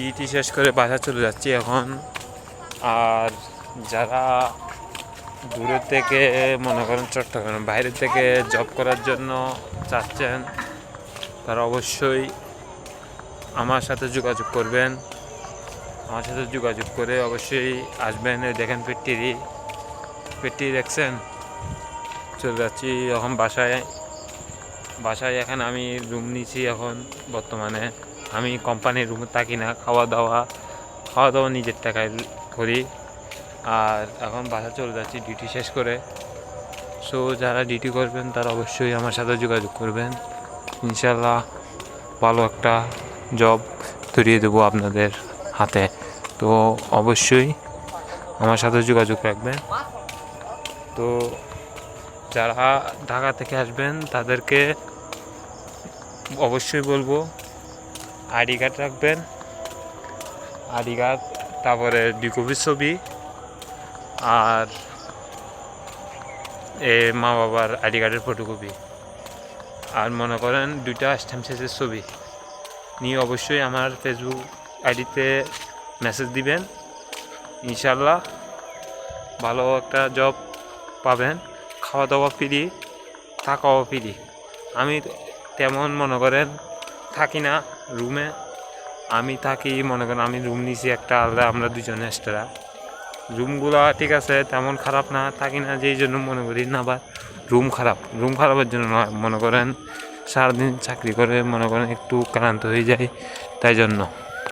DT শেষ করে বাসা চলে যাচ্ছি এখন। আর যারা দূরের থেকে মনে করেন চট্টগ্রাম, বাইরে থেকে জব করার জন্য চাচ্ছেন, তারা অবশ্যই আমার সাথে যোগাযোগ করবেন। আমার সাথে যোগাযোগ করে অবশ্যই আসবেন দেখেন পেট্টিরি। পেট্টি দেখছেন? চলে যাচ্ছি এখন বাসায়। বাসায় এখন আমি রুম নিয়েছি এখন বর্তমানে। আমি কোম্পানির রুমে থাকি না খাওয়া দাওয়া খাওয়া দাওয়া নিজের টাকায় করি। আর এখন বাসা চলে যাচ্ছি ডিউটি শেষ করে। সো যারা ডিউটি করবেন, তারা অবশ্যই আমার সাথে যোগাযোগ করবেন। ইনশাল্লাহ ভালো একটা জব ধরিয়ে দেবো আপনাদের হাতে। তো, অবশ্যই আমার সাথে যোগাযোগ রাখবেন। তো, যারা ঢাকা থেকে আসবেন, তাদেরকে অবশ্যই বলব আইডি কার্ড রাখবেন। আইডি কার্ড তারপরে কপির ছবি আর এ মা বাবার আইডি কার্ডের ফটোকপি আর মনে করেন দুইটা স্ট্যাম্প সাইজের ছবি। নিয়ে অবশ্যই আমার ফেসবুক আইডিতে মেসেজ দিবেন। ইনশাল্লাহ ভালো একটা জব পাবেন। খাওয়া দাওয়া ফ্রি থাকাও ফ্রি আমি তেমন মনে করেন থাকি না রুমে। আমি থাকি, মনে করেন আমি রুম নিছি একটা আলাদা, আমরা দুজনে এক্সট্রা রুমগুলো ঠিক আছে, তেমন খারাপ না, থাকি না, যেই জন্য মনে করি না আবার রুম খারাপ। রুম খারাপের জন্য নয়, মনে করেন সারাদিন চাকরি করে, মনে করেন একটু ক্লান্ত হয়ে যায় তাই জন্য।